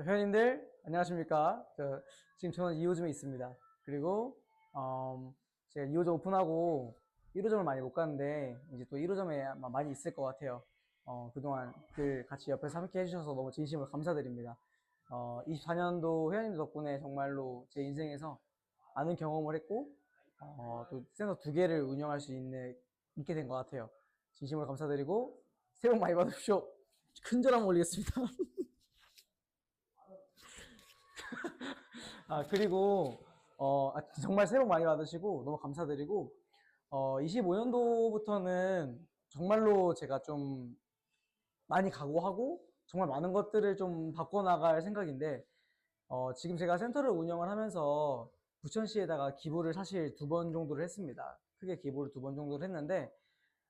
회원님들 안녕하십니까? 저 지금 저는 2호점에 있습니다. 그리고 음, 제가 2호점 오픈하고 1호점을 많이 못 갔는데 이제 또 1호점에 아마 많이 있을 것 같아요. 어, 그동안 늘 같이 옆에서 함께 해주셔서 너무 진심으로 감사드립니다. 어, 24년도 회원님 덕분에 정말로 제 인생에서 많은 경험을 했고 어, 또 센터 두 개를 운영할 수 있는 있게 된 것 같아요. 진심으로 감사드리고 새해 복 많이 받으십시오. 큰절함 올리겠습니다. 아, 그리고, 어, 아, 정말 새해 복 많이 받으시고, 너무 감사드리고, 어, 25년도부터는 정말로 제가 좀 많이 각오하고, 정말 많은 것들을 좀 바꿔나갈 생각인데, 어, 지금 제가 센터를 운영을 하면서 부천시에다가 기부를 사실 두 번 정도를 했습니다. 크게 기부를 두 번 정도를 했는데,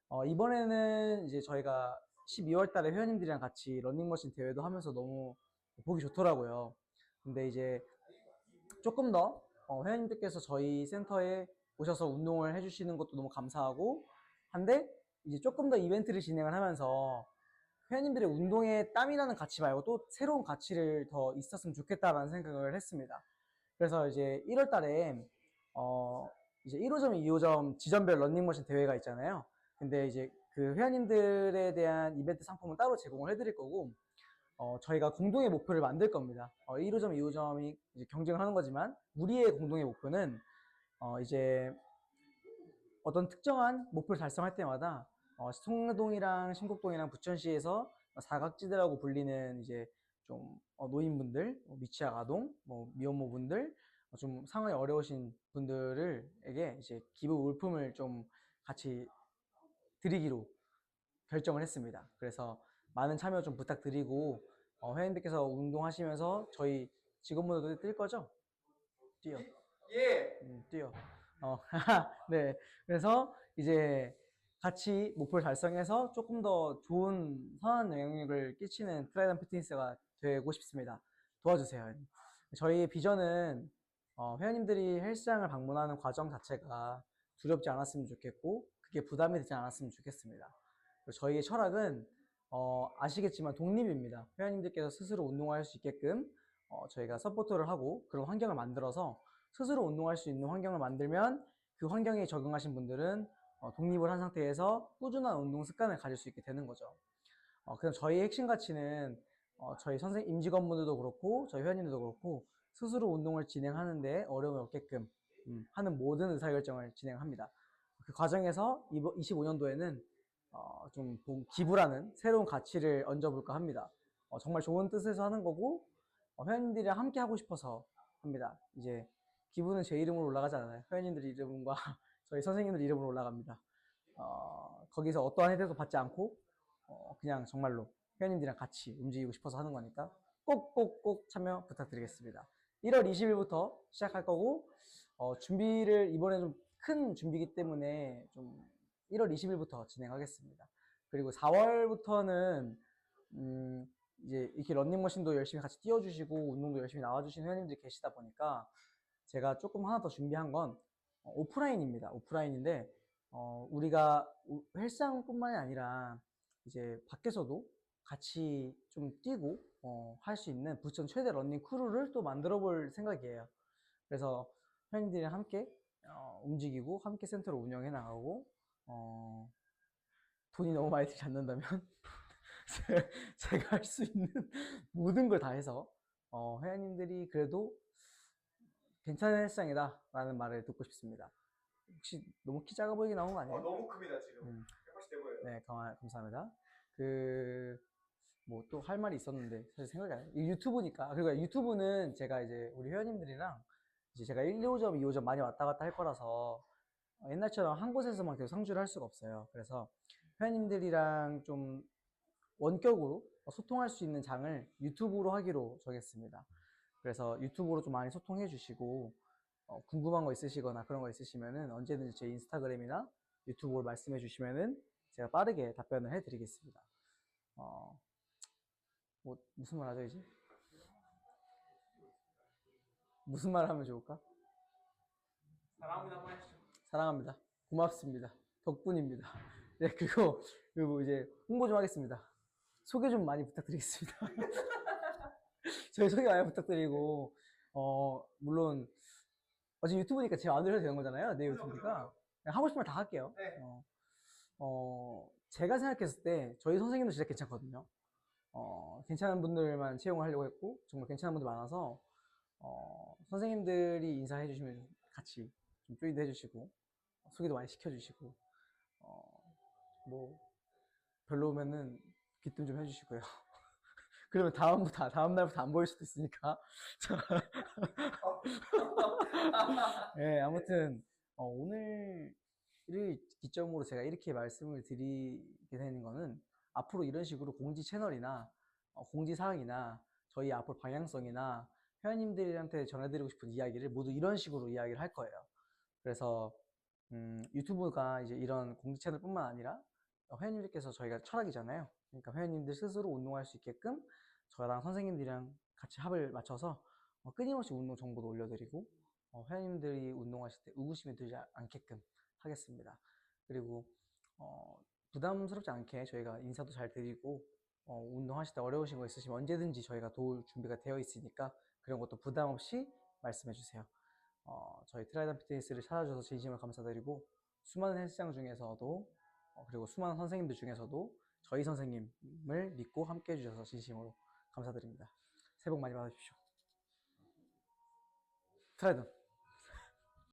어, 이번에는 이제 저희가 12월 달에 회원님들이랑 같이 러닝머신 대회도 하면서 너무 보기 좋더라고요. 근데 이제 조금 더 어, 회원님들께서 저희 센터에 오셔서 운동을 해주시는 것도 너무 감사하고 한데 이제 조금 더 이벤트를 진행을 하면서 회원님들의 운동에 땀이 나는 가치 말고 또 새로운 가치를 더 있었으면 좋겠다라는 생각을 했습니다. 그래서 이제 1월 달에 어 이제 1호점, 2호점 지점별 런닝머신 대회가 있잖아요. 근데 이제 그 회원님들에 대한 이벤트 상품은 따로 제공을 해드릴 거고 어, 저희가 공동의 목표를 만들 겁니다. 어, 1호점, 2호점이 이제 경쟁을 하는 거지만, 우리의 공동의 목표는, 어, 이제, 어떤 특정한 목표를 달성할 때마다, 어, 송동이랑 신곡동이랑 부천시에서 사각지대라고 불리는 이제 좀, 어, 노인분들, 뭐 미취학 아동, 뭐 미혼모분들, 어, 좀 상황이 어려우신 분들에게 이제 기부 물품을 좀 같이 드리기로 결정을 했습니다. 그래서 많은 참여 좀 부탁드리고 어, 회원님들께서 운동하시면서 저희 직원분들도 뛸 거죠? 뛰어. 예. 음, 뛰어. 어, 네. 그래서 이제 같이 목표를 달성해서 조금 더 좋은 선한 영향력을 끼치는 트라이던 피트니스가 되고 싶습니다. 도와주세요. 저희의 비전은 어, 회원님들이 헬스장을 방문하는 과정 자체가 두렵지 않았으면 좋겠고 그게 부담이 되지 않았으면 좋겠습니다. 저희의 철학은 어, 아시겠지만 독립입니다. 회원님들께서 스스로 운동할 수 있게끔 어, 저희가 서포터를 하고 그런 환경을 만들어서 스스로 운동할 수 있는 환경을 만들면 그 환경에 적응하신 분들은 어, 독립을 한 상태에서 꾸준한 운동 습관을 가질 수 있게 되는 거죠. 어, 그럼 저희의 핵심 가치는 어, 저희 선생 임직원분들도 그렇고 저희 회원님들도 그렇고 스스로 운동을 진행하는데 어려움이 없게끔 음, 하는 모든 의사결정을 진행합니다. 그 과정에서 25년도에는 어, 좀 본- 기부라는 새로운 가치를 얹어볼까 합니다. 어, 정말 좋은 뜻에서 하는 거고 어, 회원님들이랑 함께 하고 싶어서 합니다. 이제 기부는 제 이름으로 올라가지 않아요. 회원님들 이름과 저희 선생님들 이름으로 올라갑니다. 어, 거기서 어떠한 혜택도 받지 않고 어, 그냥 정말로 회원님들이랑 같이 움직이고 싶어서 하는 거니까 꼭꼭꼭 참여 부탁드리겠습니다. 1월 20일부터 시작할 거고 어, 준비를 이번에 좀 큰 준비기 때문에 좀 1월 20일부터 진행하겠습니다. 그리고 4월부터는 음, 이제 이렇게 런닝머신도 열심히 같이 뛰어주시고 운동도 열심히 나와주신 회원님들이 계시다 보니까 제가 조금 하나 더 준비한 건 어, 오프라인입니다. 오프라인인데 어, 우리가 우- 헬스장뿐만이 아니라 이제 밖에서도 같이 좀 뛰고 어, 할 수 있는 부천 최대 런닝 크루를 또 만들어 볼 생각이에요. 그래서 회원님들이랑 함께 어, 움직이고 함께 센터를 운영해 나가고 어, 돈이 너무 많이 들지 않는다면 제- 제가 할 수 있는 모든 걸 다 해서 어, 회원님들이 그래도 괜찮은 헬스장이다 라는 말을 듣고 싶습니다. 혹시 너무 키 작아 보이게 나온 거 어, 아니에요? 너무 큽니다 지금. 음. 180대 보여요. 네, 감, 감사합니다. 그, 뭐 또 할 말이 있었는데, 사실 생각이 안 나요. 이 유튜브니까. 아, 그리고 유튜브는 제가 이제 우리 회원님들이랑 이제 제가 1, 2호점, 2호점 많이 왔다 갔다 할 거라서 어, 옛날처럼 한 곳에서만 계속 상주를 할 수가 없어요. 그래서 회원님들이랑 좀 원격으로 소통할 수 있는 장을 유튜브로 하기로 정했습니다. 그래서 유튜브로 좀 많이 소통해 주시고, 어, 궁금한 거 있으시거나 그런 거 있으시면은 언제든지 제 인스타그램이나 유튜브로 말씀해 주시면은 제가 빠르게 답변을 해 드리겠습니다. 어, 뭐, 무슨 말 하죠, 이제? 무슨 말 하면 좋을까? 사랑합니다. 사랑합니다. 고맙습니다. 덕분입니다. 네, 그리고, 그리고 이제 홍보 좀 하겠습니다. 소개 좀 많이 부탁드리겠습니다. 저희 소개 많이 부탁드리고, 어, 물론, 어제 유튜브니까 제가 안 들려도 되는 거잖아요. 내 유튜브니까. 그냥 하고 싶은 말다 할게요. 네. 어, 어, 제가 생각했을 때 저희 선생님도 진짜 괜찮거든요. 어, 괜찮은 분들만 채용을 하려고 했고, 정말 괜찮은 분들 많아서, 어, 선생님들이 인사해 주시면 같이 좀 조인도 해주시고, 소개도 많이 시켜주시고, 어, 뭐, 별로면은 귀뜸 좀 해주시고요. 그러면 다음부터, 다음 날부터 안 보일 수도 있으니까. 예, 아무튼, 어, 오늘을 기점으로 제가 이렇게 말씀을 드리게 되는 거는 앞으로 이런 식으로 공지 채널이나 어, 공지 사항이나 저희 앞으로 방향성이나 회원님들한테 전해드리고 싶은 이야기를 모두 이런 식으로 이야기를 할 거예요. 그래서 음, 유튜브가 이제 이런 공지 채널뿐만 아니라 어, 회원님들께서 저희가 철학이잖아요. 그러니까 회원님들 스스로 운동할 수 있게끔 저랑 선생님들이랑 같이 합을 맞춰서 어, 끊임없이 운동 정보도 올려드리고 어, 회원님들이 운동하실 때 의구심이 들지 아- 않게끔 하겠습니다. 그리고 어, 부담스럽지 않게 저희가 인사도 잘 드리고 어, 운동하실 때 어려우신 거 있으시면 언제든지 저희가 도울 준비가 되어 있으니까 그런 것도 부담 없이 말씀해 주세요. 어, 저희 트라이단 피트니스를 찾아주셔서 진심으로 감사드리고 수많은 헬스장 중에서도 어, 그리고 수많은 선생님들 중에서도 저희 선생님을 믿고 함께 해주셔서 진심으로 감사드립니다. 새해 복 많이 받으십시오. 트라이단